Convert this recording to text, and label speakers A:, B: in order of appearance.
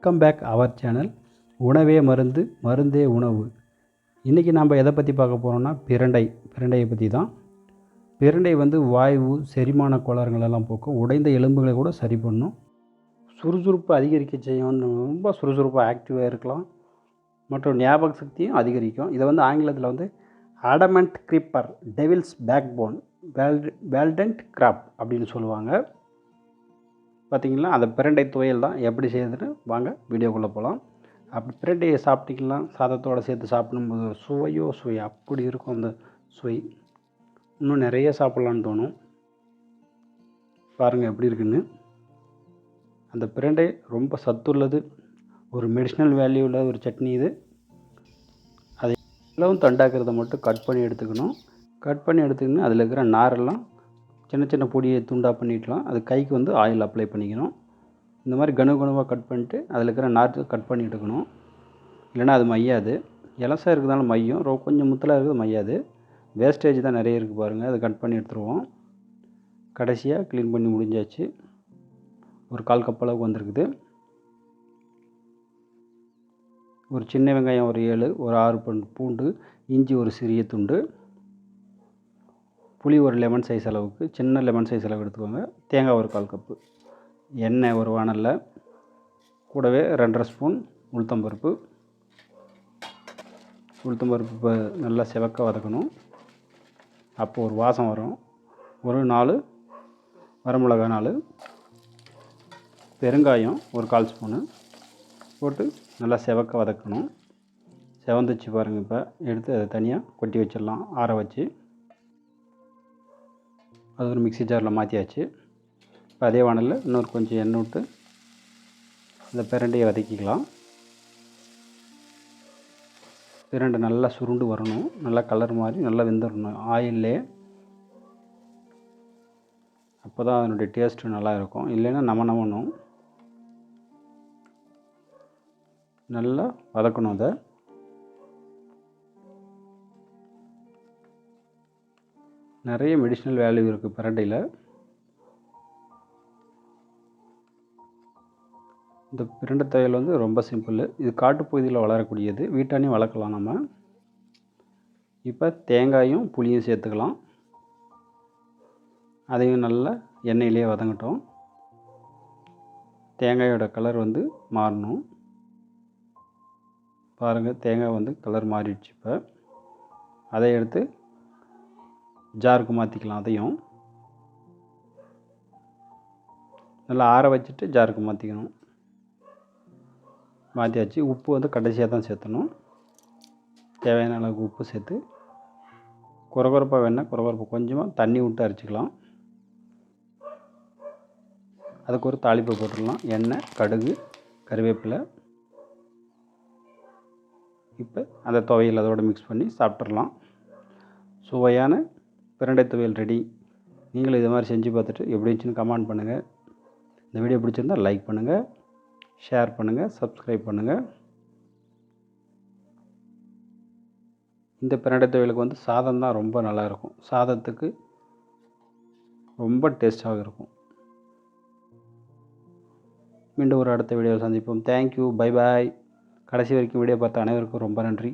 A: Welcome back our channel உணவே மருந்து மருந்தே உணவு. இன்றைக்கி நம்ம எதை பற்றி பார்க்க போகிறோம்னா பிரண்டை. பிரண்டையை பற்றி தான். பிரண்டை வந்து வாய்வு செரிமான கோளாறுகள் எல்லாம் போக்கும். உடைந்த எலும்புகளை கூட சரி பண்ணும். சுறுசுறுப்பு அதிகரிக்க செய்யும். ரொம்ப சுறுசுறுப்பாக ஆக்டிவாக இருக்கலாம். மற்றும் ஞாபக சக்தியும் அதிகரிக்கும். இதை வந்து ஆங்கிலத்தில் வந்து adamant creeper devil's backbone veldt வேல்டன்ட் grape அப்படின்னு சொல்லுவாங்க. பார்த்திங்கன்னா அந்த பிரண்டை துவையல் தான் எப்படி செய்யுதுன்னு வாங்க வீடியோக்குள்ளே போகலாம். அப்படி பிரண்டையை சாப்பிட்டீங்கன்னா சாதத்தோடு சேர்த்து சாப்பிடும்போது சுவையோ சுவை அப்படி இருக்கும் அந்த சுவை. இன்னும் நிறைய சாப்பிட்லான்னு தோணும். பாருங்கள் எப்படி இருக்குன்னு. அந்த பிரண்டை ரொம்ப சத்துள்ளது ஒரு மெடிஷ்னல் வேல்யூ உள்ள ஒரு சட்னி இது. அதை எல்லாம் தண்டாக்கிறத மட்டும் கட் பண்ணி எடுத்துக்கணும். கட் பண்ணி எடுத்துக்கணும் அதில் இருக்கிற நாரெல்லாம் சின்ன சின்ன பொடியை துண்டாக பண்ணிக்கலாம். அது கைக்கு வந்து ஆயில் அப்ளை பண்ணிக்கணும். இந்த மாதிரி கனு கணுவாக கட் பண்ணிட்டு அதில் இருக்கிற நாற்று கட் பண்ணி எடுக்கணும். இல்லைன்னா அது மையாது. இலசா இருக்கிறதால மையம் ரொ கொஞ்சம் முத்தலாக இருக்குது மையாது. வேஸ்டேஜ் தான் நிறைய இருக்குது பாருங்கள் அதை கட் பண்ணி எடுத்துருவோம். கடைசியாக க்ளீன் பண்ணி முடிஞ்சாச்சு. ஒரு கால் கப் அளவுக்கு வந்திருக்குது. ஒரு சின்ன வெங்காயம் ஒரு ஏழு ஒரு ஆறு பண் பூண்டு இஞ்சி ஒரு சிறிய துண்டு. புளி ஒரு லெமன் சைஸ் அளவுக்கு சின்ன லெமன் சைஸ் அளவு எடுத்துக்கோங்க. தேங்காய் ஒரு கால் கப்பு எண்ணெய் ஒரு வானலில். கூடவே ரெண்டரை ஸ்பூன் உளுத்தம்பருப்பு உளுத்தம்பருப்பு இப்போ நல்லா செவக்க வதக்கணும். அப்போ ஒரு வாசம் வரும். ஒரு நாலு வரமிளகா நாலு பெருங்காயம் ஒரு கால் ஸ்பூனு போட்டு நல்லா செவக்க வதக்கணும். செவந்துச்சு பாருங்கள் இப்போ. எடுத்து அதை தனியாக கொட்டி வச்சிடலாம் ஆற வச்சு. அது ஒரு மிக்ஸி ஜாரில் மாற்றியாச்சு. இப்போ அதே வானலில் இன்னொரு கொஞ்சம் எண்ணெய் விட்டு அந்த பிரண்டையை வதக்கிக்கலாம். பிரண்டை நல்லா சுருண்டு வரணும். நல்லா கலர் மாதிரி நல்லா வெந்துடணும். ஆயிலே அப்போ தான் அதனுடைய டேஸ்ட்டு நல்லா இருக்கும். இல்லைன்னா நம்ம நமணும் நல்லா வதக்கணும் அதை. நிறைய மெடிஷ்னல் வேல்யூ இருக்குது பிரண்டையில். இந்த பிரண்டை தையல் வந்து ரொம்ப சிம்பிள் இது காட்டுப்பகுதியில் வளரக்கூடியது. வீட்டானையும் வளர்க்கலாம் நம்ம. இப்போ தேங்காயும் புளியும் சேர்த்துக்கலாம். அதையும் நல்லா எண்ணெயிலே வதங்கட்டும். தேங்காயோட கலர் வந்து மாறணும். பாருங்கள் தேங்காய் வந்து கலர் மாறிடுச்சு இப்போ. அதை எடுத்து ஜாருக்கு மாற்றிக்கலாம் அதையும். நல்லா ஆற வச்சுட்டு ஜாருக்கு மாற்றிக்கணும் மாற்றியாச்சு உப்பு வந்து கடைசியாக தான் சேர்த்தணும். தேவையான அளவுக்கு உப்பு சேர்த்து. குறகுறப்பாக வேணால் குறகுறப்பு கொஞ்சமாக தண்ணி விட்டு அரைச்சிக்கலாம். அதுக்கு ஒரு தாளிப்பு போட்டுடலாம். எண்ணெய் கடுகு கருவேப்பிலை. இப்போ அந்த துவையில் அதோடு மிக்ஸ் பண்ணி சாப்பிட்றலாம் சுவையான பிரண்டை துவையல் ரெடி நீங்களும் இது மாதிரி செஞ்சு பார்த்துட்டு எப்படி இருந்துச்சுன்னு கமெண்ட் பண்ணுங்கள் இந்த வீடியோ பிடிச்சிருந்தால் லைக் பண்ணுங்கள் ஷேர் பண்ணுங்கள் சப்ஸ்கிரைப் பண்ணுங்கள் இந்த பிரண்டை துவையலுக்கு வந்து சாதம் தான் ரொம்ப நல்லாயிருக்கும் சாதத்துக்கு ரொம்ப டேஸ்ட்டாக இருக்கும். மீண்டும் ஒரு அடுத்த வீடியோவில் சந்திப்போம். தேங்க்யூ பை பாய் கடைசி வரைக்கும் வீடியோ பார்த்த அனைவருக்கும் ரொம்ப நன்றி.